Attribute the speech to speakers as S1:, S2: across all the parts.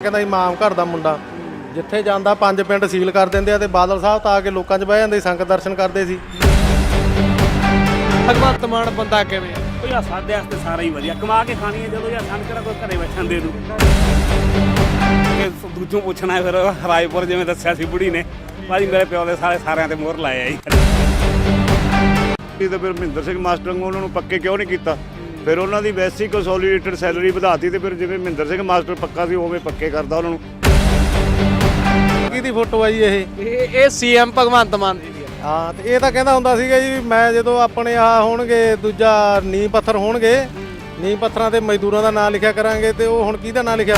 S1: ਕਹਿੰਦਾ ਇਮਾਮ ਘਰ ਦਾ ਮੁੰਡਾ। ਜਿੱਥੇ ਜਾਂਦਾ ਪੰਜ ਪਿੰਡ ਸੀਲ ਕਰ ਦਿੰਦੇ ਆ ਤੇ ਬਾਦਲ ਸਾਹਿਬ ਤਾਂ ਆ ਕੇ ਲੋਕਾਂ 'ਚ ਬਹਿ ਜਾਂਦੇ ਸੀ, ਸੰਗਤ ਦਰਸ਼ਨ ਕਰਦੇ ਸੀ।
S2: ਭਗਵੰਤ ਮਾਨ ਬੰਦਾ ਕਿਵੇਂ? ਆ?
S3: ਉਹ ਯਾਰ ਸਾਡੇ ਵਾਸਤੇ ਸਾਰਾ ਹੀ ਵਧੀਆ। ਕਮਾ ਕੇ ਖਾਣੀ ਹੈ ਜਦੋਂ ਯਾਰ ਸਾਨੂੰ ਕਿਹੜਾ ਕੋਈ ਘਰੇ ਬੈਠਣ ਦੇ ਦੂ ਕਿ ਦੂਜੋਂ ਪੁੱਛਣਾ ਹੈ ਫਿਰ ਰਾਏਪੁਰ ਜਿਵੇਂ ਦੱਸਿਆ ਸੀ ਬੁੜੀ ਨੇ। ਭਾਜੀ ਮੇਰੇ ਪਿਓ ਦੇ ਸਾਰੇ ਸਾਰਿਆਂ ਤੇ ਮੋਹਰ ਲਾਏ ਆ ਜੀ
S4: ਤੇ ਫਿਰ ਮਹਿੰਦਰ ਸਿੰਘ ਮਾਸਟਰ ਨੂੰ ਉਹਨਾਂ ਨੂੰ ਪੱਕੇ ਕਿਉਂ ਨਹੀਂ ਕੀਤਾ? ਫਿਰ ਉਹਨਾਂ ਦੀ ਬੇਸਿਕ ਕੰਸੋਲੀਡੇਟਡ ਸੈਲਰੀ ਵਧਾਤੀ ਤੇ ਫਿਰ ਜਿਵੇਂ ਮਹਿੰਦਰ ਸਿੰਘ ਮਾਸਟਰ ਪੱਕਾ ਸੀ ਉਵੇਂ ਪੱਕੇ ਕਰਦਾ ਉਹਨਾਂ ਨੂੰ।
S1: ਕਿਹਦੀ ਫੋਟੋ ਆ ਜੀ ਇਹ
S2: ਇਹ ਇਹ ਸੀਐਮ ਭਗਵੰਤ ਮਾਨ ਦੀ ਆ।
S1: ਹਾਂ ਤੇ ਇਹ ਤਾਂ ਕਹਿੰਦਾ ਹੁੰਦਾ ਸੀਗਾ ਜੀ ਮੈਂ ਜਦੋਂ ਆਪਣੇ ਆ ਹੋਣਗੇ ਦੂਜਾ ਨੀਂਹ ਪੱਥਰ ਹੋਣਗੇ ਨੀਂਹ ਪੱਥਰਾਂ ਤੇ ਮਜ਼ਦੂਰਾਂ ਦਾ ਨਾਂ ਲਿਖਿਆ ਕਰਾਂਗੇ ਤੇ ਉਹ ਹੁਣ ਕਿਹਦਾ ਨਾਂ ਲਿਖਿਆ?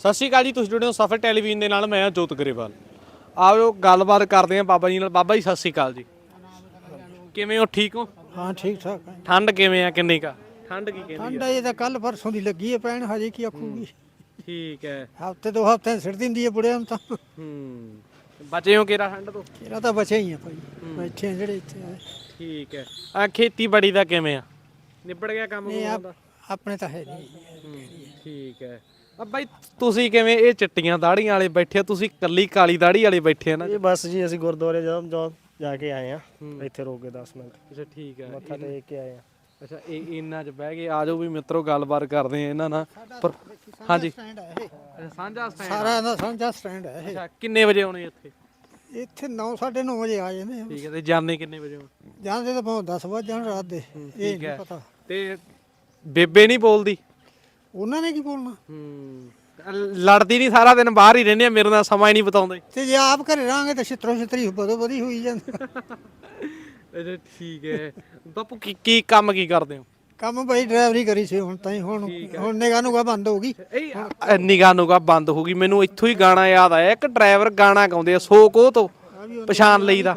S2: ਸਤਿ ਸ਼੍ਰੀ ਅਕਾਲ ਜੀ ਤੁਸੀਂ ਜੁੜੇ ਹੋ ਸਫਰ ਟੈਲੀਵਿਜ਼ਨ ਦੇ ਨਾਲ ਮੈਂ ਹਾਂ ਜੋਤ ਗਰੇਵਾਲ। ਆਓ ਗੱਲਬਾਤ ਕਰਦੇ ਹਾਂ ਬਾਬਾ ਜੀ ਨਾਲ। ਬਾਬਾ ਜੀ ਸਤਿ ਸ਼੍ਰੀ ਅਕਾਲ ਜੀ। ਕਿਵੇਂ ਹੋ? ਠੀਕ ਹੋ?
S5: ਹਾਂ ਠੀਕ ਠਾਕ ਹੈ
S2: ਠੰਡ ਕਿਵੇਂ ਆ? ਕਿੰਨੀ ਕਾ ਠੰਡ ਕੀ ਕਹਿੰਦੀ
S5: ਠੰਡ ਇਹ ਤਾਂ ਕੱਲ ਪਰਸੋਂ ਦੀ ਲੱਗੀ ਹੈ ਪੈਣ ਹਜੇ ਕੀ ਆਖੂਗੀ।
S2: ਠੀਕ ਹੈ।
S5: ਹਫ਼ਤੇ ਦੋ ਹਫ਼ਤੇ ਸਿਰ ਦਿੰਦੀ ਹੈ ਬੁੜਿਆਂ ਨੂੰ ਤਾਂ।
S2: ਹੂੰ। ਬਚੇ ਹੋ ਕਿਹੜਾ ਠੰਡ ਤੋਂ?
S5: ਇਹਦਾ ਤਾਂ ਬਚੇ ਹੀ ਆ ਭਾਈ। ਬੈਠੇ ਆ ਜਿਹੜੇ ਇੱਥੇ ਆਏ।
S2: ਠੀਕ ਹੈ। ਆ ਖੇਤੀਬਾੜੀ ਦਾ ਕਿਵੇਂ ਆ? ਨਿਬੜ ਗਿਆ ਕੰਮ
S5: ਨਹੀਂ ਆਪ- ਆਪਣੇ ਤਾਂ ਹੈ ਨਹੀਂ।
S2: ਠੀਕ ਹੈ। ਆ ਬਾਈ ਤੁਸੀਂ ਕਿਵੇਂ ਇਹ ਚਿੱਟੀਆਂ ਦਾੜੀਆਂ ਵਾਲੇ ਬੈਠੇ ਤੁਸੀਂ ਕੱਲੀ ਕਾਲੀ ਦਾੜੀ ਵਾਲੇ ਬੈਠੇ ਆ ਨਾ।
S6: ਇਹ ਬਸ ਜੀ ਅਸੀਂ ਗੁਰਦੁਆਰੇ ਜਾ ਜਾ- ਜਾ ਕੇ ਆਏ ਆ। ਇੱਥੇ ਰੋਕ ਕੇ 10 ਮਿੰਟ।
S2: ਅੱਛਾ ਠੀਕ ਹੈ
S6: ਮੱਥਾ ਟੇਕ ਕੇ ਆਏ ਆ।
S2: ਅੱਛਾ ਇਹ ਇਹਨਾਂ 'ਚ ਬਹਿ ਕੇ ਆ ਜਾਓ ਵੀ ਮਿੱਤਰੋ ਗੱਲਬਾਤ ਕਰਦੇ ਆ ਇਹਨਾਂ ਨਾਲ। ਪਰ ਹਾਂਜੀ।
S5: ਸਟੈਂਡ ਹੈ ਇਹ।
S2: ਅੱਛਾ ਸਾਂਝਾ ਸਟੈਂਡ
S5: ਸਾਰਾ ਇਹਦਾ ਸਾਂਝਾ ਸਟੈਂਡ ਹੈ
S2: ਅੱਛਾ ਕਿੰਨੇ ਵਜੇ ਆਉਣੇ ਇੱਥੇ?
S5: ਇਹ ਇੱਥੇ 9 9:30 ਵਜੇ ਆ ਜਾਂਦੇ ਆ।
S2: ਠੀਕ ਹੈ ਤੇ ਜਾਣੇ ਕਿੰਨੇ ਵਜੇ ਆਉਣੇ?
S5: ਜਾਂਦੇ ਤਾਂ ਭਾਵੇਂ 10 ਵਜੇ ਜਾਣ ਰਾਤ ਦੇ। ਇਹ
S2: ਠੀਕ
S5: ਨਹੀਂ
S2: ਹੈ
S5: ਪਤਾ।
S2: ਤੇ ਬੇਬੇ ਨਹੀਂ ਬੋਲਦੀ?
S5: ਉਹਨਾਂ ਨੇ ਕੀ ਬੋਲਣਾ?
S2: ਹੂੰ। ਲੜਦੀ ਨਹੀਂ ਸਾਰਾ ਦਿਨ ਬਾਹਰ ਹੀ ਰਹਿੰਦੇ ਆ ਮੇਰੇ ਨਾਲ ਸਮਾਂ ਹੀ ਨਹੀਂ ਬਤਾਉਂਦੇ।
S5: ਤੇ ਜੇ ਆਪ ਘਰੇ ਰਹਾਂਗੇ ਤਾਂ ਛਿੱਤਰੋ ਛਿੱਤਰੀ ਬਦੋ ਬਦੀ ਹੋਈ ਜਾਂਦੀ।
S2: ਅੱਛਾ ਠੀਕ ਹੈ। ਬਾਪੂ ਕੀ ਕੀ ਕੰਮ ਕੀ ਕਰਦੇ ਹੋ?
S5: ਕੰਮ ਬਈ ਡਰਾਈਵਰੀ ਕਰੀ ਸੀ ਹੁਣ ਤਾਂ ਹੀ ਹੁਣ ਹੁਣ ਨਿਗਾਹ ਨੂੰ ਬੰਦ ਹੋ ਗਈ।
S2: ਇਹ ਨਿਗਾਹ ਨੂਗਾ ਬੰਦ ਹੋ ਗਈ। ਮੈਨੂੰ ਇੱਥੋਂ ਹੀ ਗਾਣਾ ਯਾਦ ਆਇਆ ਇੱਕ ਡਰਾਈਵਰ ਗਾਣਾ ਗਾਉਂਦੇ ਆ ਸੋ ਕੋ ਤੋਂ ਪਛਾਣ ਲਈਦਾ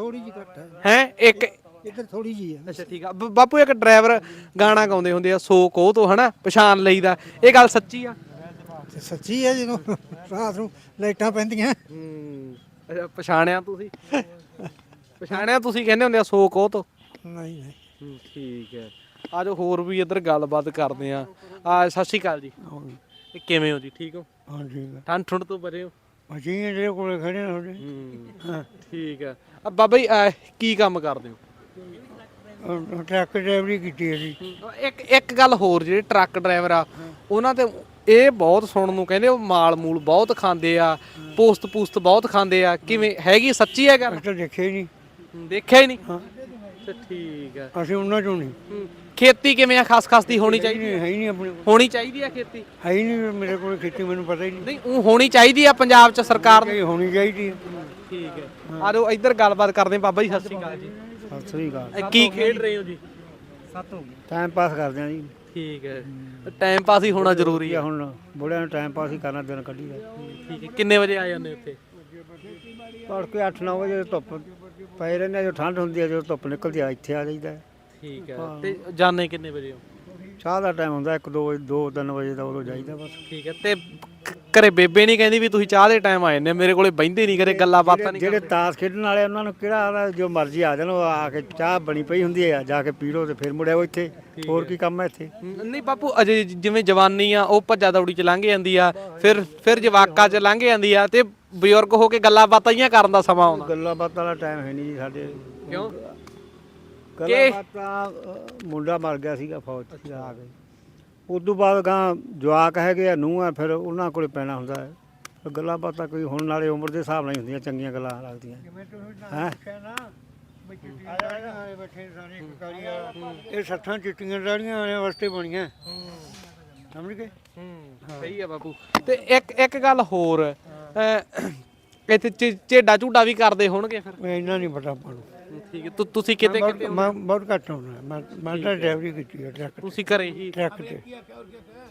S5: ਹੈ।
S2: ਇੱਕ
S5: ਇੱਧਰ ਥੋੜੀ ਜਿਹੀ ਹੈ।
S2: ਅੱਛਾ ਠੀਕ ਆ। ਬਾਪੂ ਇੱਕ ਡਰਾਈਵਰ ਗਾਣਾ ਗਾਉਂਦੇ ਹੁੰਦੇ ਆ ਸੋ ਕੋ ਤੋਂ ਹਨਾ ਪਛਾਣ ਲਈਦਾ ਇਹ ਗੱਲ ਸੱਚੀ ਆ?
S5: ਤੇ ਸੱਚੀ ਹੈ ਜਦੋਂ ਰਾਤ ਨੂੰ ਲਾਈਟਾਂ ਪੈਂਦੀਆਂ।
S2: ਹੂੰ। ਅੱਛਾ ਪਛਾਣਿਆ ਤੁਸੀਂ? ਪਛਾਣਿਆ ਤੁਸੀਂ ਕਹਿੰਦੇ ਹੁੰਦੇ ਆ ਸੋ ਕੋ ਤੋਂ?
S5: ਨਹੀਂ ਨਹੀਂ।
S2: ਹੂੰ, ਠੀਕ ਹੈ। ਆਜੋ ਹੋਰ ਵੀ ਇੱਧਰ ਗੱਲਬਾਤ ਕਰਦੇ ਆ। ਆ ਸਤਿ ਸ਼੍ਰੀ ਅਕਾਲ ਜੀ। ਇਹ ਕਿਵੇਂ ਹੋ ਜੀ ਠੀਕ ਹੋ?
S5: ਹਾਂ ਠੀਕ ਹੈ
S2: ਠੰਡ ਠੁੰਡ ਤੋਂ ਬਰੇ ਹੋ?
S5: ਅਸੀਂ ਜਿਹੜੇ ਕੋਲੇ ਖੜੇ ਨੇ ਤੁਹਾਡੇ।
S2: ਹੂੰ ਠੀਕ ਹੈ। ਆ ਬਾਬਾ ਜੀ ਅਹ, ਕੀ ਕੰਮ ਕਰਦੇ ਹੋ?
S5: ਅਹ ਟਰੱਕ ਡਰਾਈਵਰੀ ਕੀਤੀ ਅਸੀਂ।
S2: ਇੱਕ ਇੱਕ ਗੱਲ ਹੋਰ ਜਿਹੜੇ ਟਰੱਕ ਡਰਾਈਵਰ ਆ ਉਹਨਾਂ ਤੇ ਇਹ ਬਹੁਤ ਸੁਣਨ ਨੂੰ ਕਹਿੰਦੇ ਉਹ ਮਾਲ ਮੂਲ ਬਹੁਤ ਖਾਂਦੇ ਆ ਪੋਸਟ ਪੂਸਟ ਬਹੁਤ ਖਾਂਦੇ ਆ। ਕਿਵੇਂ ਹੈਗੀ ਸੱਚੀ ਹੈ ਗੱਲ?
S5: ਅਸੀਂ ਦੇਖਿਆ ਹੀ ਨਹੀਂ।
S2: ਹੂੰ, ਦੇਖਿਆ ਹੀ ਨਹੀਂ? ਅੱਛਾ ਠੀਕ ਹੈ
S5: ਅਸੀਂ ਉਹਨਾਂ ਚੋਂ ਨਹੀਂ।
S2: ਹੂੰ, ਖੇਤੀ ਕਿਵੇਂ ਆ? ਖਾਸ ਖਾਸ ਦੀ ਹੋਣੀ ਚਾਹੀਦੀ
S5: ਹੈ ਹੀ ਨਹੀਂ ਆਪਣੇ ਕੋਲ।
S2: ਹੋਣੀ ਚਾਹੀਦੀ ਆ ਖੇਤੀ?
S5: ਹੈ ਹੀ ਨਹੀਂ ਮੇਰੇ ਕੋਲ ਖੇਤੀ ਮੈਨੂੰ ਪਤਾ ਹੀ ਨਹੀਂ।
S2: ਨਹੀਂ ਉਹ ਹੋਣੀ ਚਾਹੀਦੀ ਆ ਪੰਜਾਬ 'ਚ ਸਰਕਾਰ ਨੂੰ?
S5: ਇਹ ਹੋਣੀ ਚਾਹੀਦੀ ਹੈ
S2: ਠੀਕ ਹੈ ਆ ਜਾਓ ਇੱਧਰ ਗੱਲਬਾਤ ਕਰਦੇ ਹਾਂ। ਬਾਬਾ ਜੀ ਸਤਿ ਸ਼੍ਰੀ ਅਕਾਲ ਜੀ।
S5: ਸਤਿ ਸ੍ਰੀ ਅਕਾਲ।
S2: ਇਹ ਕੀ ਖੇਡ ਰਹੇ ਹੋ ਜੀ?
S5: ਟਾਈਮ ਪਾਸ ਕਰਦੇ ਆ ਜੀ।
S2: ਠੀਕ ਹੈ। ਟਾਈਮ ਪਾਸ ਹੀ ਹੋਣਾ ਜ਼ਰੂਰੀ ਆ
S5: ਹੁਣ ਬੁੜਿਆਂ ਨੂੰ ਟਾਈਮ ਪਾਸ ਹੀ ਕਰਨਾ ਦਿਨ ਕੱਢੀ ਦਾ।
S2: ਠੀਕ ਹੈ। ਕਿੰਨੇ ਵਜੇ ਆ ਜਾਂਦੇ ਉੱਥੇ?
S5: ਤੜਕੇ 8-9 ਵਜੇ ਜਦੋਂ ਧੁੱਪ ਪੈ ਰਹਿੰਦੇ ਆ, ਜਦੋਂ ਠੰਡ ਹੁੰਦੀ ਹੈ ਜਦੋਂ ਧੁੱਪ ਨਿਕਲਦੀ ਆ ਇੱਥੇ ਆ ਜਾਈਦਾ
S2: ਠੀਕ ਹੈ। ਤੇ ਜਾਣੇ ਕਿੰਨੇ ਵਜੇ ਹੋ?
S5: ਚਾਹ ਦਾ ਟਾਈਮ ਹੁੰਦਾ 1 2 2 3 ਵਜੇ ਦਾ ਉਦੋਂ ਜਾਈਦਾ ਬਸ।
S2: ਠੀਕ ਹੈ। ਤੇ ਘਰੇ ਬੇਬੇ ਨਹੀਂ ਕਹਿੰਦੀ ਵੀ ਤੁਸੀਂ ਚਾਹ ਦੇ ਟਾਈਮ ਆ ਜਾਂਦੇ ਹੋ, ਮੇਰੇ ਕੋਲੇ ਬੈਂਦੇ ਨਹੀਂ ਕਰੇ ਗੱਲਾਂ ਬਾਤਾਂ ਨਹੀਂ
S5: ਜਿਹੜੇ ਤਾਸ਼ ਖੇਡਣ ਵਾਲੇ ਉਹਨਾਂ ਨੂੰ ਕਿਹੜਾ ਆਦਾ ਜੋ ਮਰਜ਼ੀ ਆ ਜਾਣ ਉਹ ਆ ਕੇ ਚਾਹ ਬਣੀ ਪਈ ਹੁੰਦੀ ਹੈ ਜਾ ਕੇ ਪੀ ਲਓ ਤੇ ਫਿਰ ਮੁੜਿਆ ਉਹ ਇੱਥੇ ਹੋਰ ਕੀ ਕੰਮ ਹੈ ਇੱਥੇ?
S2: ਨ- ਨਹੀਂ ਬਾਪੂ ਅਜੇ ਜਿਵੇਂ ਜਵਾਨੀ ਆ ਉਹ ਭੱਜਾ ਦੌੜੀ ਚ ਲੰਘ ਜਾਂਦੀ ਆ ਫਿਰ ਫਿਰ ਜਵਾਕਾਂ ਚ ਲੰਘ ਜਾਂਦੀ ਆ ਤੇ ਬਜ਼ੁਰਗ ਹੋ ਕੇ ਗੱਲਾਂ ਬਾਤਾਂ ਹੀ ਕਰਨ ਦਾ ਸਮਾਂ ਆਉਂਦਾ।
S5: ਗੱਲਾਂ ਬਾਤਾਂ ਵਾਲਾ ਟਾਈਮ ਹੈ ਨਹੀਂ ਜੀ ਸਾਡੇ।
S2: ਕਿਉਂ?
S5: ਗੱਲਾਂ ਬਾਤਾਂ ਮੁੰਡਾ ਮਰ ਗਿਆ ਸੀਗਾ ਫੌਜ 'ਚ ਜਾ ਕੇ। ਉਦੋਂ ਬਾਅਦ ਗਾਂ ਜਵਾਕ ਹੈਗੇ ਆ ਨੂੰਹ ਆ ਫਿਰ ਉਹਨਾਂ ਕੋਲੇ ਪੈਣਾ ਹੁੰਦਾ ਹੈ। ਤੇ ਗੱਲਾਂ ਬਾਤਾਂ ਕੋਈ ਹੁਣ ਨਾਲੇ ਉਮਰ ਦੇ ਹਿਸਾਬ ਨਾਲ ਹੀ ਹੁੰਦੀਆਂ ਚੰਗੀਆਂ ਗੱਲਾਂ ਲੱਗਦੀਆਂ। ਹੈ? ਇਹ ਸੱਠਾਂ ਚਿੱਟੀਆਂ ਦਾੜੀਆਂ ਵਾਲਿਆਂ ਵਾਸਤੇ ਬਣੀਆਂ। ਸਮਝ ਗਏ?
S2: ਸਹੀ ਆ ਬਾਪੂ। ਤੇ ਇੱਕ ਇੱਕ ਗੱਲ ਹੋਰ ਅਹ, ਇੱਥੇ ਚੇ- ਚੇਡਾ ਝੂਡਾ ਵੀ ਕਰਦੇ ਹੋਣਗੇ ਫਿਰ?
S5: ਮੈਂ ਇੰਨਾ ਨਹੀਂ ਪਤਾ ਆਪਾਂ ਨੂੰ।
S2: ਠੀਕ ਹੈ। ਤੁ- ਤੁਸੀਂ ਕਿਤੇ ਕਿਤੇ
S5: ਮੈਂ ਬਹੁਤ ਘੱਟ ਹੁੰਦਾ ਮੈਂ ਮੈਂ ਤਾਂ ਡਰਾਈਵਰੀ ਕੀਤੀ ਹੈ ਟਰੱਕ
S2: ਤੁਸੀਂ ਘਰੇ ਹੀ?
S5: ਟਰੱਕ ਤੇ।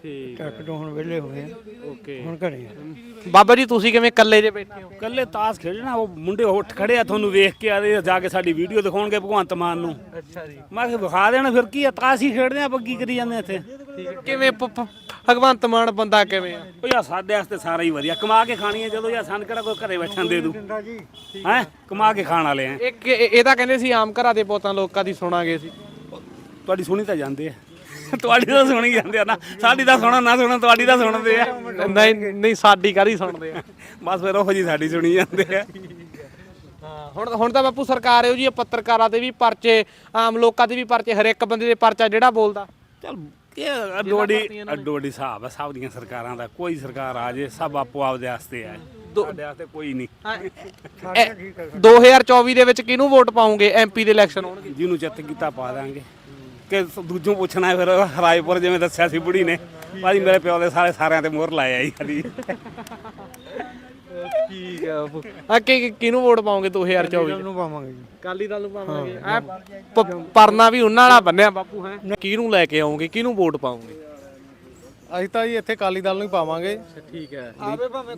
S2: ਠੀਕ
S5: ਟਰੱਕ ਤੋਂ ਹੁਣ ਵਿਹਲੇ ਹੋਏ ਆ
S2: ਓਕੇ।
S5: ਹੁਣ ਘਰੇ ਆ
S2: ਬਾਬਾ ਜੀ ਤੁਸੀਂ ਕਿਵੇਂ ਇਕੱਲੇ ਜੇ ਬੈਠੇ ਹੋ?
S3: ਕੱਲੇ ਤਾਸ ਖੇਡਣਾ ਉਹ ਮੁੰਡੇ ਉੱਠ ਖੜੇ ਆ ਤੁਹਾਨੂੰ ਵੇਖ ਕੇ ਆਦੇ ਜਾ ਕੇ ਸਾਡੀ ਵੀਡੀਓ ਦਿਖਾਉਣਗੇ ਭਗਵੰਤ ਮਾਨ ਨੂੰ।
S2: ਅੱਛਾ ਜੀ।
S3: ਮੈਂ ਕਿਹਾ ਵਿਖਾ ਦੇਣਾ ਫਿਰ ਕੀ ਆ ਤਾਸ ਹੀ ਖੇਡਦੇ ਆ ਆਪਾਂ ਕੀ ਕਰੀ ਜਾਂਦੇ ਇੱਥੇ?
S2: ਠੀਕ ਹੈ ਕਿਵੇਂ ਭ- ਭ- ਭਗਵੰਤ ਮਾਨ ਬੰਦਾ ਕਿਵੇਂ ਆ?
S3: ਉਹ ਯਾਰ ਸਾਡੇ ਵਾਸਤੇ ਸਾਰਾ ਹੀ ਵਧੀਆ। ਕਮਾ ਕੇ ਖਾਣੀ ਹੈ ਜਦੋਂ ਯਾਰ ਸਾਨੂੰ ਕਿਹੜਾ ਕੋਈ ਘਰੇ ਬੈਠਣ ਦੇ ਦੂ। ਹੈ? ਕਮਾ ਕੇ ਖਾਣ ਵਾਲੇ ਆ।
S2: ਇੱਕ ਇਹ ਇਹ ਤਾਂ ਕਹਿੰਦੇ ਸੀ ਆਮ ਘਰਾਂ ਦੇ ਪੋਤਾਂ ਲੋਕਾਂ ਦੀ ਸੁਣਾਂਗੇ ਸੀ
S3: ਤੁਹਾਡੀ ਸੁਣੀ ਤਾਂ ਜਾਂਦੇ ਆ। ਤੁਹਾਡੀ ਤਾਂ ਸੁਣੀ ਜਾਂਦੇ ਆ ਨਾ। ਸਾਡੀ ਤਾਂ ਸੁਣਨ ਨਾ ਸੁਣਨ ਤੁਹਾਡੀ ਤਾਂ ਸੁਣਦੇ ਆ।
S2: ਨਹੀਂ ਨਹੀਂ ਸਾਡੀ ਕਾਦੀ ਸੁਣਦੇ ਆ?
S3: ਬਸ ਫਿਰ ਉਹ ਜੀ ਸਾਡੀ ਸੁਣੀ ਜਾਂਦੇ ਆ।
S2: ਹਾਂ ਹੁਣ ਹੁਣ ਤਾਂ ਬਾਪੂ ਸਰਕਾਰ ਇਹੋ ਜੀ ਪੱਤਰਕਾਰਾਂ ਤੇ ਵੀ ਪਰਚੇ ਆਮ ਲੋਕਾਂ ਤੇ ਵੀ ਪਰਚੇ ਹਰ ਇੱਕ ਬੰਦੇ ਦੇ ਪਰਚਾ ਜਿਹੜਾ ਬੋਲਦਾ।
S3: ਚਲ ਇਹ ਅੱਡੋਡੀ ਅੱਡੋਡੀ ਹਿਸਾਬ ਆ ਸਭ ਦੀਆਂ ਸਰਕਾਰਾਂ ਦਾ ਕੋਈ ਸਰਕਾਰ ਆ ਜੇ ਸਭ ਆਪੋ ਆਪਦੇ ਵਾਸਤੇ ਆ ਸਾਡੇ ਵਾਸਤੇ ਕੋਈ ਨਹੀਂ।
S2: ਇਹ 2024 ਦੇ ਵਿੱਚ ਕਿਹਨੂੰ ਵੋਟ ਪਾਉਂਗੇ? ਐਮਪੀ ਦੇ ਇਲੈਕਸ਼ਨ ਹੋਣਗੇ।
S3: ਜਿਹਨੂੰ ਚਿੱਤ ਕੀਤਾ ਪਾ ਦਾਂਗੇ। ਕਿ ਦੂਜੋਂ ਪੁੱਛਣਾ ਹੈ ਫਿਰ ਰਾਏਪੁਰ ਜਿਵੇਂ ਦੱਸਿਆ ਸੀ ਬੁੜੀ ਨੇ ਭਾਜੀ ਮੇਰੇ ਪਿਓ ਦੇ ਸਾਰੇ ਸਾਰਿਆਂ ਤੇ ਮੋਹਰ ਲਾਇਆ ਜੀ ਸਾਡੀ।
S2: ਠੀਕ ਆ ਕਿ ਕਿਹਨੂੰ ਵੋਟ ਪਾਉਂਗੇ 2024
S5: ਨੂੰ ਪਾਵਾਂਗੇ ਜੀ।
S2: ਕਾਲੀ ਦਲ ਨੂੰ ਪਾਵਾਂਗੇ। ਐ ਪਰਨਾ ਵੀ ਉਹਨਾਂ ਵਾਲਾ ਬੰਨਿਆ ਬਾਪੂ ਹੈ। ਕਿਹਨੂੰ ਲੈ ਕੇ ਆਉਂਗੇ? ਕਿਹਨੂੰ ਵੋਟ ਪਾਉਂਗੇ?
S1: ਅਸੀਂ ਤਾਂ ਜੀ ਇੱਥੇ ਕਾਲੀ ਦਲ ਨੂੰ ਹੀ ਪਾਵਾਂਗੇ।
S2: ਠੀਕ ਹੈ।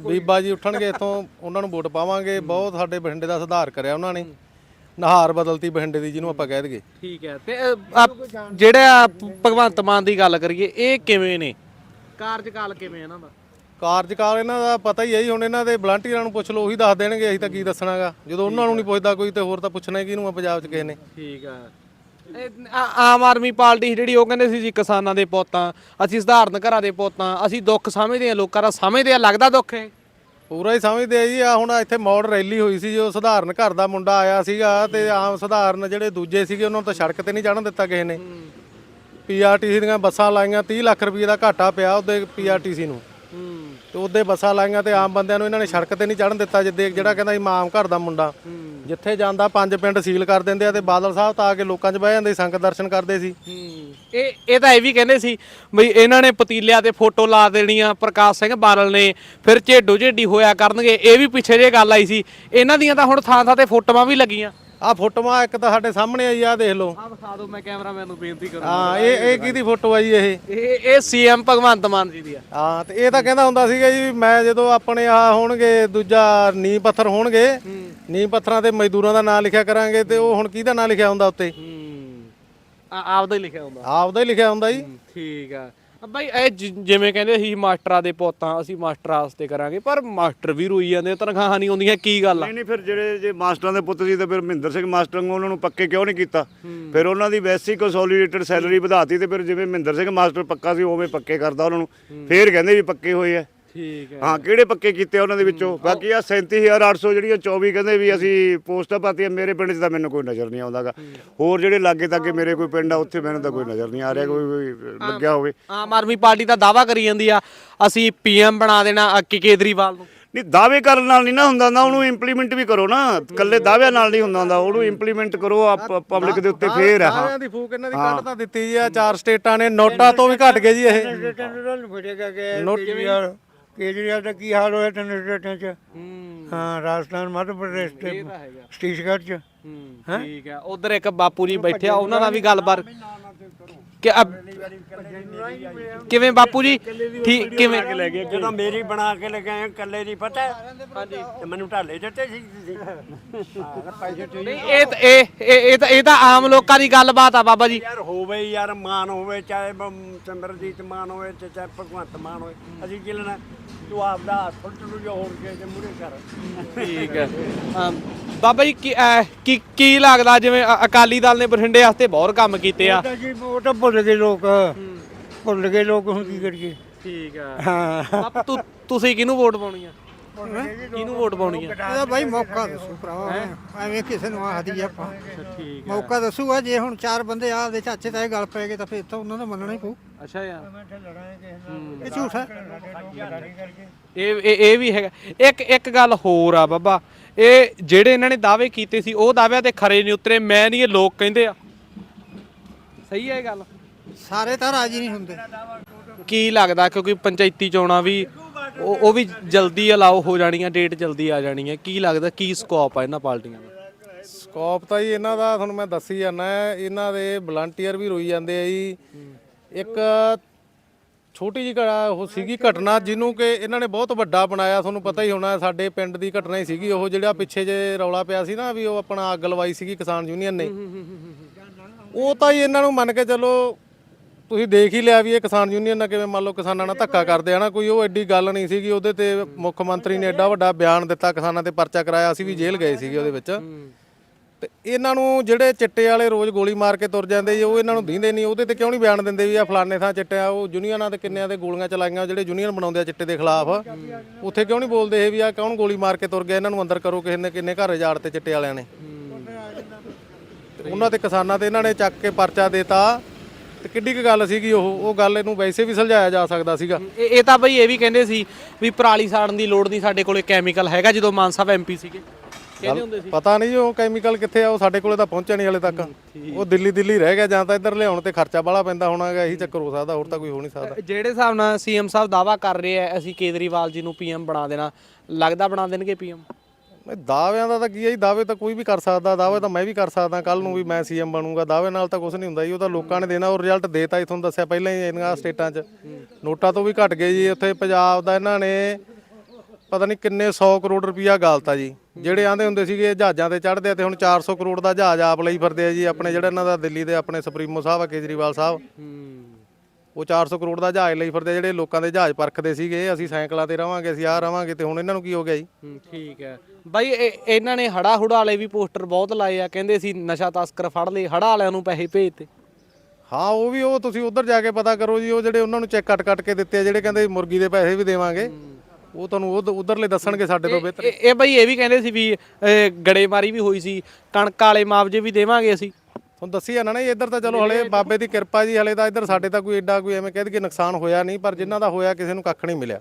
S1: ਬੀਬਾ ਜੀ ਉੱਠਣਗੇ ਇੱਥੋਂ ਉਹਨਾਂ ਨੂੰ ਵੋਟ ਪਾਵਾਂਗੇ। ਬਹੁਤ ਸਾਡੇ ਬਠਿੰਡੇ ਦਾ ਸੁਧਾਰ ਕਰਿਆ ਉਹਨਾਂ ਨੇ। ਨਹਾਰ ਬਦਲਤੀ ਬਠਿੰਡੇ ਦੀ ਜਿਹਨੂੰ ਆਪਾਂ ਕਹਿ ਦਈਏ।
S2: ਠੀਕ ਹੈ। ਤੇ ਜਿਹੜਾ ਭਗਵੰਤ ਮਾਨ ਦੀ ਗੱਲ ਕਰੀਏ ਇਹ ਕਿਵੇਂ ਨੇ? ਕਾਰਜਕਾਲ ਕਿਵੇਂ ਇਹਨਾਂ ਦਾ?
S1: ਕਾਰਜਕਾਲ ਇਹਨਾਂ ਦਾ ਪਤਾ ਹੀ ਹੈ ਜੀ ਹੁਣ ਇਹਨਾਂ ਦੇ ਵਲੰਟੀਅਰਾਂ ਨੂੰ ਪੁੱਛ ਲਓ ਉਹੀ ਦੱਸ ਦੇਣਗੇ ਅਸੀਂ ਤਾਂ ਕੀ ਦੱਸਣਾਗਾ। ਜਦੋਂ ਉਹਨਾਂ ਨੂੰ ਨਹੀਂ ਪੁੱਛਦਾ ਕੋਈ ਤੇ ਹੋਰ ਤਾਂ ਪੁੱਛਣਾ ਹੀ ਕਿਹਨੂੰ ਆ ਪੰਜਾਬ 'ਚ ਕਿਸੇ ਨੇ।
S2: ਠੀਕ ਆ। ਇਹ ਆ- ਆਮ ਆਦਮੀ ਪਾਰਟੀ ਜਿਹੜੀ ਉਹ ਕਹਿੰਦੇ ਸੀ ਜੀ ਕਿਸਾਨਾਂ ਦੇ ਪੁੱਤਾਂ ਅਸੀਂ ਸਧਾਰਨ ਘਰਾਂ ਦੇ ਪੁੱਤਾਂ ਅਸੀਂ ਦੁੱਖ ਸਮਝਦੇ ਆ ਲੋਕਾਂ ਦਾ ਸਮਝਦੇ ਆ ਲੱਗਦਾ ਦੁੱਖ ਹੈ।
S1: ਪੂਰਾ ਹੀ ਸਮਝਦੇ ਆ ਜੀ ਆ ਹੁਣ ਇੱਥੇ ਮੌੜ ਰੈਲੀ ਹੋਈ ਸੀ ਜੋ ਸਧਾਰਨ ਘਰ ਦਾ ਮੁੰਡਾ ਆਇਆ ਸੀਗਾ ਤੇ ਆਮ ਸਧਾਰਨ ਜਿਹੜੇ ਦੂਜੇ ਸੀਗੇ ਉਹਨਾਂ ਨੂੰ ਤਾਂ ਸੜਕ ਤੇ ਨਹੀਂ ਚੜਨ ਦਿੱਤਾ ਕਿਸੇ ਨੇ। ਪੀਆਰਟੀਸੀ ਦੀਆਂ ਬੱਸਾਂ ਲਾਈਆਂ 30 ਲੱਖ ਰੁਪਏ ਦਾ ਘਾਟਾ ਪਿਆ ਉਹਦੇ ਪੀਆਰਟੀਸੀ ਨੂੰ। ਤੇ ਉਹਦੇ ਬੱਸਾਂ ਲਾਈਆਂ ਤੇ ਆਮ ਬੰਦਿਆਂ ਨੂੰ ਇਹਨਾਂ ਨੇ ਸੜਕ ਤੇ ਨਹੀਂ ਚੜਨ ਦਿੱਤਾ ਜਿੱਦੇ ਜਿਹੜਾ ਕਹਿੰਦਾ ਇਮਾਮ ਘਰ ਦਾ ਮੁੰਡਾ। ਜਿੱਥੇ ਜਾਂਦਾ ਪੰਜ ਪਿੰਡ ਸੀਲ ਕਰ ਦਿੰਦੇ ਆ ਤੇ ਬਾਦਲ ਸਾਹਿਬ ਤਾਂ ਆ ਕੇ ਲੋਕਾਂ 'ਚ ਬਹਿ ਜਾਂਦੇ ਸੰਗਤ ਦਰਸ਼ਨ ਕਰਦੇ ਸੀ।
S2: ਇਹ ਇਹ ਤਾਂ ਇਹ ਵੀ ਕਹਿੰਦੇ ਸੀ ਬਈ ਇਹਨਾਂ ਨੇ ਪਤੀਲਿਆਂ ਤੇ ਫੋਟੋ ਲਾ ਦੇਣੀਆਂ ਪ੍ਰਕਾਸ਼ ਸਿੰਘ ਬਾਦਲ ਨੇ ਫਿਰ ਝੇਡੋ ਝੇਡੀ ਹੋਇਆ ਕਰਨਗੇ ਇਹ ਵੀ ਪਿੱਛੇ ਜੇ ਗੱਲ ਆਈ ਸੀ। ਇਹਨਾਂ ਦੀਆਂ ਤਾਂ ਹੁਣ ਥਾਂ ਥਾਂ ਤੇ ਫੋਟੋਆਂ ਵੀ ਲੱਗੀਆਂ।
S1: ਆ ਫੋਟੋਆਂ ਇੱਕ ਤਾਂ ਸਾਡੇ ਸਾਹਮਣੇ ਆਈ ਆ ਦੇਖ ਲਓ।
S2: ਆ ਵਿਖਾ ਦਿਓ ਮੈਂ ਕੈਮਰਾਮੈਨ ਨੂੰ ਬੇਨਤੀ ਕਰੂੰ
S1: ਹਾਂ ਇਹ ਇਹ ਕਿਹਦੀ ਫੋਟੋ ਆ ਜੀ ਇਹ?
S2: ਇਹ ਇਹ ਸੀਐਮ ਭਗਵੰਤ ਮਾਨ ਜੀ ਦੀ ਆ।
S1: ਹਾਂ ਤੇ ਇਹ ਤਾਂ ਕਹਿੰਦਾ ਹੁੰਦਾ ਸੀਗਾ ਜੀ ਮੈਂ ਜਦੋਂ ਆਪਣੇ ਆ ਹੋਣਗੇ ਦੂਜਾ ਨੀਂਹ ਪੱਥਰ ਹੋਣਗੇ ਨੀਂਹ ਪੱਥਰਾਂ ਤੇ ਮਜ਼ਦੂਰਾਂ ਦਾ ਨਾਂ ਲਿਖਿਆ ਕਰਾਂਗੇ ਤੇ ਉਹ ਹੁਣ ਕਿਹਦਾ ਨਾਂ ਲਿਖਿਆ ਹੁੰਦਾ ਉੱਤੇ?
S2: ਆ ਆਪਦਾ ਹੀ ਲਿਖਿਆ ਹੁੰਦਾ।
S1: ਆਪਦਾ ਹੀ ਲਿਖਿਆ ਹੁੰਦਾ ਜੀ।
S2: ਠੀਕ ਆ। ਬਾਈ ਇਹ ਜਿ- ਜਿਵੇਂ ਕਹਿੰਦੇ ਸੀ ਮਾਸਟਰਾਂ ਦੇ ਪੋਤਾਂ ਅਸੀਂ ਮਾਸਟਰਾਂ ਵਾਸਤੇ ਕਰਾਂਗੇ ਪਰ ਮਾਸਟਰ ਵੀ ਰੋਈ ਜਾਂਦੇ ਤਨਖਾਹਾਂ ਨਹੀਂ ਆਉਂਦੀਆਂ ਕੀ ਗੱਲ ਆ?
S4: ਨਹੀਂ ਨਹੀਂ ਫਿਰ ਜਿਹੜੇ ਜੇ ਮਾਸਟਰਾਂ ਦੇ ਪੁੱਤ ਸੀ ਤਾਂ ਫਿਰ ਮਹਿੰਦਰ ਸਿੰਘ ਮਾਸਟਰ ਨੂੰ ਉਹਨਾਂ ਨੂੰ ਪੱਕੇ ਕਿਉਂ ਨਹੀਂ ਕੀਤਾ? ਫਿਰ ਉਹਨਾਂ ਦੀ ਬੇਸਿਕ ਕੰਸੋਲੀਡੇਟਡ ਸੈਲਰੀ ਵਧਾਤੀ ਤੇ ਫਿਰ ਜਿਵੇਂ ਮਹਿੰਦਰ ਸਿੰਘ ਮਾਸਟਰ ਪੱਕਾ ਸੀ ਉਵੇਂ ਪੱਕੇ ਕਰਦਾ ਉਹਨਾਂ ਨੂੰ। ਫਿਰ ਕਹਿੰਦੇ ਵੀ ਪੱਕੇ ਹੋਏ ਆ।
S2: ਠੀਕ ਹੈ।
S4: ਹਾਂ ਕਿਹੜੇ ਪੱਕੇ ਕੀਤੇ ਆ ਉਹਨਾਂ ਦੇ ਵਿੱਚੋਂ? ਬਾਕੀ ਆ 37800 ਜਿਹੜੀਆਂ 24 ਕਹਿੰਦੇ ਵੀ ਅਸੀਂ ਪੋਸਟਾਂ ਪਾਤੀਆਂ ਮੇਰੇ ਪਿੰਡ 'ਚ ਤਾਂ ਮੈਨੂੰ ਕੋਈ ਨਜ਼ਰ ਨਹੀਂ ਆਉਂਦਾਗਾ। ਹੋਰ ਜਿਹੜੇ ਲਾਗੇ ਤਾਗੇ ਮੇਰੇ ਕੋਈ ਪਿੰਡ ਆ ਉੱਥੇ ਮੈਨੂੰ ਤਾਂ ਕੋਈ ਨਜ਼ਰ ਨਹੀਂ ਆ ਰਿਹਾ ਕੋਈ ਕੋਈ ਲੱਗਿਆ ਹੋਵੇ।
S2: ਆਮ ਆਦਮੀ ਪਾਰਟੀ ਦਾ ਦਾਵਾ ਕਰੀ ਜਾਂਦੀ ਆ ਅਸੀਂ ਪੀਐਮ ਬਣਾ ਦੇਣਾ ਅ, ਕੇ ਕੇਜਰੀਵਾਲ ਨੂੰ।
S4: ਨਹੀਂ ਦਾਅਵੇ ਕਰਨ ਨਾਲ ਨਹੀਂ ਨਾ ਹੁੰਦਾ ਨਾ ਉਹਨੂੰ ਇੰਪਲੀਮੈਂਟ ਵੀ ਕਰੋ ਨਾ। ਇਕੱਲੇ ਦਾਅਵਿਆਂ ਨਾਲ ਨਹੀਂ ਹੁੰਦਾ ਹੁੰਦਾ ਉਹਨੂੰ ਇੰਪਲੀਮੈਂਟ ਕਰੋ ਆਪ ਪਬਲਿਕ ਦੇ ਉੱਤੇ ਫੇਰ ਆ। ਹਾਂ
S1: ਸਾਰਿਆਂ ਦੀ ਫੂਕ ਇਹਨਾਂ ਦੀ ਕੱਢ ਤਾਂ ਦਿੱਤੀ ਜੀ ਆ ਚਾਰ ਸਟੇਟਾਂ ਨੇ ਨੋਟਾ ਤੋਂ ਵੀ ਘਟ ਗਏ ਜੀ ਇਹ।
S5: ਫੜੇਗਾ ਕਿ ਕੇਜਰੀਵਾਲ ਦਾ ਕੀ ਹਾਲ ਹੋਇਆ ਤਿੰਨ ਸਟੇਟਾਂ 'ਚ? ਹਾਂ। ਰਾਜਸਥਾਨ ਮੱਧ ਪ੍ਰਦੇਸ਼ ਤੇ ਛੱਤੀਸਗੜ੍ਹ 'ਚ।
S2: ਹੂੰ ਠੀਕ ਹੈ। ਉਧਰ ਇੱਕ ਬਾਪੂ ਜੀ ਬੈਠੇ ਆ ਉਹਨਾਂ ਨਾਲ ਵੀ ਗੱਲਬਾਤ ਕਿ ਅਬ- ਕਿਵੇਂ ਬਾਪੂ ਜੀ? ਠੀਕ ਕਿਵੇਂ?
S7: ਲੈ ਗਏ ਜਦੋਂ ਮੇਰੀ ਬਣਾ ਕੇ ਲਗਾਏ ਕੱਲੇ ਨਹੀਂ ਪਤਾ ਹਾਂਜੀ। ਤੇ ਮੈਨੂੰ ਢਾਲੇ ਦਿੱਤੇ ਸੀ ਤੁਸੀਂ।
S2: ਨਹੀਂ ਇਹ ਤਾਂ- ਇਹ ਇਹ ਇਹ ਤਾਂ ਇਹ ਤਾਂ ਆਮ ਲੋਕਾਂ ਦੀ ਗੱਲਬਾਤ ਆ ਬਾਬਾ ਜੀ।
S7: ਯਾਰ ਹੋਵੇ ਯਾਰ ਮਾਨ ਹੋਵੇ ਚਾਹੇ ਬ- ਸਿਮਰਜੀਤ ਮਾਨ ਹੋਵੇ ਤੇ ਚਾਹੇ ਭਗਵੰਤ ਮਾਨ ਹੋਵੇ। ਅਸੀਂ ਕੀ ਲੈਣਾ? ਤੂੰ ਆਪਦਾ ਹੱਥ ਟੁੱਟ ਜੋ ਹੋਰ ਕੇ ਤੇ ਮੂਰੇ ਕਰ।
S2: ਠੀਕ ਹੈ। ਅਮ, ਬਾਬਾ ਜੀ ਕੀ ਅਹ, ਕੀ ਕੀ ਲੱਗਦਾ ਜਿਵੇਂ ਅ- ਅਕਾਲੀ ਦਲ ਨੇ ਬਠਿੰਡੇ ਵਾਸਤੇ ਬਹੁਤ ਕੰਮ ਕੀਤੇ ਆ?
S5: ਤਾਂ ਜੀ ਉਹ ਤਾਂ ਭੁੱਲ ਗਏ ਲੋਕ। ਭੁੱਲ ਗਏ ਲੋਕ ਹੁਣ ਕੀ ਕਰੀਏ।
S2: ਠੀਕ ਆ।
S5: ਹਾਂ।
S2: ਤੁਸੀਂ ਕਿਹਨੂੰ ਵੋਟ ਪਾਉਣੀ ਆ? ਕਿਹਨੂੰ ਵੋਟ ਪਾਉਣੀ ਆ
S8: ਇਹਦਾ ਬਾਈ ਮੌਕਾ ਦੱਸੋ ਭਰਾਵਾ ਐਵੇਂ ਕਿਸੇ ਨੂੰ ਆਖਦੀ ਆਪਾਂ।
S2: ਠੀਕ
S8: ਮੌਕਾ ਦੱਸੂਗਾ ਜੇ ਹੁਣ ਚਾਰ ਬੰਦੇ ਆ ਦੇ ਚਾਚੇ ਤਾਏ ਗੱਲ ਪੈ ਗਏ ਤਾਂ ਫਿਰ ਤਾਂ ਉਹਨਾਂ ਦਾ ਮੰਨਣਾ ਹੀ ਪਊ।
S2: ਅੱਛਾ ਯਾਰ।
S8: ਇਹ ਝੂਠ। ਹੈ
S2: ਇਹ ਇਹ ਇਹ ਵੀ ਹੈਗਾ। ਇੱਕ ਇੱਕ ਗੱਲ ਹੋਰ ਆ ਬਾਬਾ ਇਹ ਜਿਹੜੇ ਇਹਨਾਂ ਨੇ ਦਾਅਵੇ ਕੀਤੇ ਸੀ ਉਹ ਦਾਅਵਿਆਂ ਤੇ ਖਰੇ ਨਹੀਂ ਉਤਰੇ ਮੈਂ ਨਹੀਂ ਇਹ ਲੋਕ ਕਹਿੰਦੇ ਆ। ਸਹੀ ਹੈ ਇਹ ਗੱਲ?
S8: ਸਾਰੇ ਤਾਂ ਰਾਜੀ ਨਹੀਂ ਹੁੰਦੇ।
S2: ਕੀ ਲੱਗਦਾ ਕਿਉਂਕਿ ਪੰਚਾਇਤੀ ਚੋਣਾਂ ਵੀ ਉਹ ਉਹ ਵੀ ਜਲਦੀ ਅਲਾਓ ਹੋ ਜਾਣੀਆਂ ਡੇਟ ਜਲਦੀ ਆ ਜਾਣੀ ਹੈ ਕੀ ਲੱਗਦਾ, ਕੀ ਸਕੋਪ ਆ ਇਹਨਾਂ ਪਾਰਟੀਆਂ ਦਾ?
S1: ਸਕੋਪ ਤਾਂ ਜੀ ਇਹਨਾਂ ਦਾ, ਤੁਹਾਨੂੰ ਮੈਂ ਦੱਸੀ ਜਾਂਦਾ, ਇਹਨਾਂ ਦੇ ਵਲੰਟੀਅਰ ਵੀ ਰੋਈ ਜਾਂਦੇ ਆ ਜੀ। ਇੱਕ ਛੋਟੀ ਜਿਹੀ ਘੜਾ ਉਹ ਸੀਗੀ ਘਟਨਾ ਜਿਹਨੂੰ ਕਿ ਇਹਨਾਂ ਨੇ ਬਹੁਤ ਵੱਡਾ ਬਣਾਇਆ, ਤੁਹਾਨੂੰ ਪਤਾ ਹੀ ਹੋਣਾ, ਸਾਡੇ ਪਿੰਡ ਦੀ ਘਟਨਾ ਹੀ ਸੀਗੀ। ਉਹ ਜਿਹੜਾ ਪਿੱਛੇ ਜੇ ਰੌਲਾ ਪਿਆ ਸੀ ਨਾ, ਵੀ ਉਹ ਆਪਣਾ ਅੱਗ ਲਵਾਈ ਸੀਗੀ ਕਿਸਾਨ ਯੂਨੀਅਨ ਨੇ। ਉਹ ਤਾਂ ਹੀ ਇਹਨਾਂ ਨੂੰ ਮੰਨ ਕੇ ਚੱਲੋ ਤੁਸੀਂ ਦੇਖ ਹੀ ਲਿਆ ਵੀ ਇਹ ਕਿਸਾਨ ਯੂਨੀਅਨ ਨਾਲ ਕਿਵੇਂ ਮੰਨ ਲਓ ਕਿਸਾਨਾਂ ਨਾਲ ਧੱਕਾ ਕਰਦੇ ਆ ਨਾ, ਕੋਈ ਉਹ ਐਡੀ ਗੱਲ ਨਹੀਂ ਸੀਗੀ, ਉਹਦੇ ਤੇ ਮੁੱਖ ਮੰਤਰੀ ਨੇ ਐਡਾ ਵੱਡਾ ਬਿਆਨ ਦਿੱਤਾ, ਕਿਸਾਨਾਂ ਤੇ ਪਰਚਾ ਕਰਾਇਆ, ਅਸੀਂ ਵੀ ਜੇਲ੍ਹ ਗਏ ਸੀਗੇ ਉਹਦੇ ਵਿੱਚ। ਤੇ ਇਹਨਾਂ ਨੂੰ ਜਿਹੜੇ ਚਿੱਟੇ ਵਾਲੇ ਰੋਜ਼ ਗੋਲੀ ਮਾਰ ਕੇ ਤੁਰ ਜਾਂਦੇ ਜੀ, ਉਹ ਇਹਨਾਂ ਨੂੰ ਦੀਂਦੇ ਨਹੀਂ, ਉਹਦੇ ਤੇ ਕਿਉਂ ਨਹੀਂ ਬਿਆਨ ਦਿੰਦੇ ਵੀ ਆ ਫਲਾਣੇ ਥਾਂ ਚਿੱਟਿਆ ਉਹ ਯੂਨੀਅਨਾਂ ਤੇ ਕਿੰਨਿਆਂ ਦੇ ਗੋਲੀਆਂ ਚਲਾਈਆਂ, ਜਿਹੜੇ ਯੂਨੀਅਨ ਬਣਾਉਂਦੇ ਆ ਚਿੱਟੇ ਦੇ ਖਿਲਾਫ। ਉੱਥੇ ਕਿਉਂ ਨਹੀਂ ਬੋਲਦੇ ਇਹ ਵੀ ਆ ਕੌਣ ਗੋਲੀ ਮਾਰ ਕੇ ਤੁਰ ਗਿਆ, ਇਹਨਾਂ ਨੂੰ ਅੰਦਰ ਕਰੋ ਕਿਸੇ ਨੇ, ਕਿੰਨੇ ਘਰ ਉਜਾੜ ਤੇ ਚਿੱਟੇ ਵਾਲਿਆਂ ਨੇ। ਉਹਨਾਂ ਤੇ ਕਿਸਾਨਾਂ ਤੇ ਇਹਨਾਂ ਨੇ ਚੱਕ ਕੇ ਪਰਚਾ ਦੇਤਾ। ਤੇ ਕਿੱਡੀ ਕੁ ਗੱਲ ਸੀਗੀ ਉਹ ਉਹ ਗੱਲ ਇਹਨੂੰ ਵੈਸੇ ਵੀ ਸੁਲਝਾਇਆ ਜਾ ਸਕਦਾ ਸੀਗਾ।
S2: ਇਹ ਇਹ ਤਾਂ ਬਈ ਇਹ ਵੀ ਕਹਿੰਦੇ ਸੀ ਵੀ ਪਰਾਲੀ ਸਾੜਨ ਦੀ ਲੋੜ ਨਹੀਂ ਸਾਡੇ ਕੋਲੇ ਕੈਮੀਕਲ ਹੈਗਾ ਜਦੋਂ ਮਾਨ ਸਾਹਿਬ ਐਮਪੀ ਸੀਗੇ। ਕਹਿੰਦੇ ਹੁੰਦੇ ਸੀ।
S1: ਪਤਾ ਨਹੀਂ ਜੀ ਉਹ ਕੈਮੀਕਲ ਕਿੱਥੇ ਆ ਉਹ ਸਾਡੇ ਕੋਲੇ ਤਾਂ ਪਹੁੰਚਿਆ ਨਹੀਂ ਹਲੇ ਤੱਕ। ਉਹ ਦਿੱਲੀ ਦਿੱਲੀ ਰਹਿ ਗਿਆ ਜਾਂ ਤਾਂ ਇੱਧਰ ਲਿਆਉਣ ਤੇ ਖਰਚਾ ਬਾਹਲਾ ਪੈਂਦਾ ਹੋਣਾਗਾ ਇਹੀ ਚੱਕਰ ਹੋ ਸਕਦਾ ਹੋਰ ਤਾਂ ਕੋਈ ਹੋ ਨਹੀਂ ਸਕਦਾ।
S2: ਜਿਹੜੇ ਹਿਸਾਬ ਨਾਲ ਸੀਐਮ ਸਾਹਿਬ ਦਾਵਾ ਕਰ ਰਹੇ ਆ ਅਸੀਂ ਕੇਜਰੀਵਾਲ ਜੀ ਨੂੰ ਪੀਐਮ ਬਣਾ ਦੇਣਾ ਲੱਗਦਾ ਬਣਾ ਦੇਣਗੇ ਪੀਐਮ
S1: ਨਹੀਂ ਦਾਅਵਿਆਂ ਦਾ ਤਾਂ ਕੀ ਹੈ ਜੀ? ਦਾਅਵੇ ਤਾਂ ਕੋਈ ਵੀ ਕਰ ਸਕਦਾ, ਦਾਅਵੇ ਤਾਂ ਮੈਂ ਵੀ ਕਰ ਸਕਦਾ ਕੱਲ ਨੂੰ ਵੀ ਮੈਂ ਸੀਐਮ ਬਣੂੰਗਾ। ਦਾਅਵੇ ਨਾਲ ਤਾਂ ਕੁਝ ਨਹੀਂ ਹੁੰਦਾ ਜੀ, ਉਹ ਤਾਂ ਲੋਕਾਂ ਨੇ ਦੇਣਾ, ਉਹ ਰਿਜ਼ਲਟ ਦੇਤਾ ਜੀ, ਤੁਹਾਨੂੰ ਦੱਸਿਆ ਪਹਿਲਾਂ ਹੀ ਇਹਨਾਂ ਸਟੇਟਾਂ 'ਚ। ਨੋਟਾਂ ਤੋਂ ਵੀ ਘਟ ਗਏ ਜੀ, ਉੱਥੇ ਪੰਜਾਬ ਦਾ ਇਹਨਾਂ ਨੇ ਪਤਾ ਨਹੀਂ ਕਿੰਨੇ 100 ਕਰੋੜ ਰੁਪਇਆ ਗਾਲਤਾ ਜੀ। ਜਿਹੜੇ ਆਂਦੇ ਹੁੰਦੇ ਸੀਗੇ ਜਹਾਜ਼ਾਂ ਤੇ ਚੜ੍ਹਦੇ ਆ ਤੇ ਹੁਣ 400 ਕਰੋੜ ਦਾ ਜਹਾਜ਼ ਆਪ ਲਈ ਫਿਰਦੇ ਆ ਜੀ, ਆਪਣੇ ਜਿਹੜਾ ਇਹਨਾਂ ਦਾ ਦਿੱਲੀ ਦੇ ਆਪਣੇ ਸੁਪਰੀਮੋ ਸਾਹਿਬ ਆ, ਕੇਜਰੀਵਾਲ ਸਾਹਿਬ। ਉਹ 400 ਕਰੋੜ ਦਾ ਜਹਾਜ਼ ਲਈ ਫਿਰਦੇ ਜਿਹੜੇ ਲੋਕਾਂ ਦੇ ਜਹਾਜ਼ ਪਰਖਦੇ ਸੀਗੇ ਅਸੀਂ ਸਾਈਕਲਾਂ ਤੇ ਰਵਾਂਗੇ ਅਸੀਂ ਆ ਰਵਾਂਗੇ ਤੇ ਹੁਣ ਇਹਨਾਂ ਨੂੰ ਕੀ ਹੋ ਗਿਆ ਜੀ?
S2: ਹੂੰ ਠੀਕ ਹੈ। ਬਾਈ ਇਹ- ਇਹਨਾਂ ਨੇ ਹੜਾ ਹੁੜਾ ਵਾਲੇ ਵੀ ਪੋਸਟਰ ਬਹੁਤ ਲਾਏ ਆ ਕਹਿੰਦੇ ਸੀ ਨਸ਼ਾ ਤਸਕਰ ਫੜ ਲਏ ਹੜਾ ਵਾਲਿਆਂ ਨੂੰ ਪੈਸੇ ਭੇਜਤੇ।
S1: ਹਾਂ ਉਹ ਵੀ ਉਹ ਤੁਸੀਂ ਉਧਰ ਜਾ ਕੇ ਪਤਾ ਕਰੋ ਜੀ ਉਹ ਜਿਹੜੇ ਉਹਨਾਂ ਨੂੰ ਚੈੱਕ ਕੱਟ ਕੱਟ ਕੇ ਦਿੱਤੇ ਆ ਜਿਹੜੇ ਕਹਿੰਦੇ ਮੁਰਗੀ ਦੇ ਪੈਸੇ ਵੀ ਦੇਵਾਂਗੇ ਉਹ ਤੁਹਾਨੂੰ ਉਧ- ਉਧਰਲੇ ਦੱਸਣਗੇ ਸਾਡੇ ਤੋਂ ਬਿਹਤਰ।
S2: ਇਹ ਇਹ ਬਈ ਇਹ ਵੀ ਕਹਿੰਦੇ ਸੀ ਵੀ ਗੜੇਮਾਰੀ ਵੀ ਹੋਈ ਸੀ ਕਣਕ ਵਾਲੇ ਮੁਆਵਜ਼ੇ ਵੀ ਦੇਵਾਂਗੇ ਅਸੀਂ।
S1: ਤੁਹਾਨੂੰ ਦੱਸੀ ਜਾਣਾ ਨਾ ਜੀ ਇੱਧਰ ਤਾਂ ਚਲੋ ਹਲੇ ਬਾਬੇ ਦੀ ਕਿਰਪਾ ਜੀ ਹਲੇ ਤਾਂ ਇੱਧਰ ਸਾਡੇ ਤਾਂ ਕੋਈ ਐਡਾ ਕੋਈ ਐਵੇਂ ਕਹਿ ਦਈਏ ਨੁਕਸਾਨ ਹੋਇਆ ਨਹੀਂ ਪਰ ਜਿਨ੍ਹਾਂ ਦਾ ਹੋਇਆ ਕਿਸੇ ਨੂੰ ਕੱਖ ਨਹੀਂ ਮਿਲਿਆ।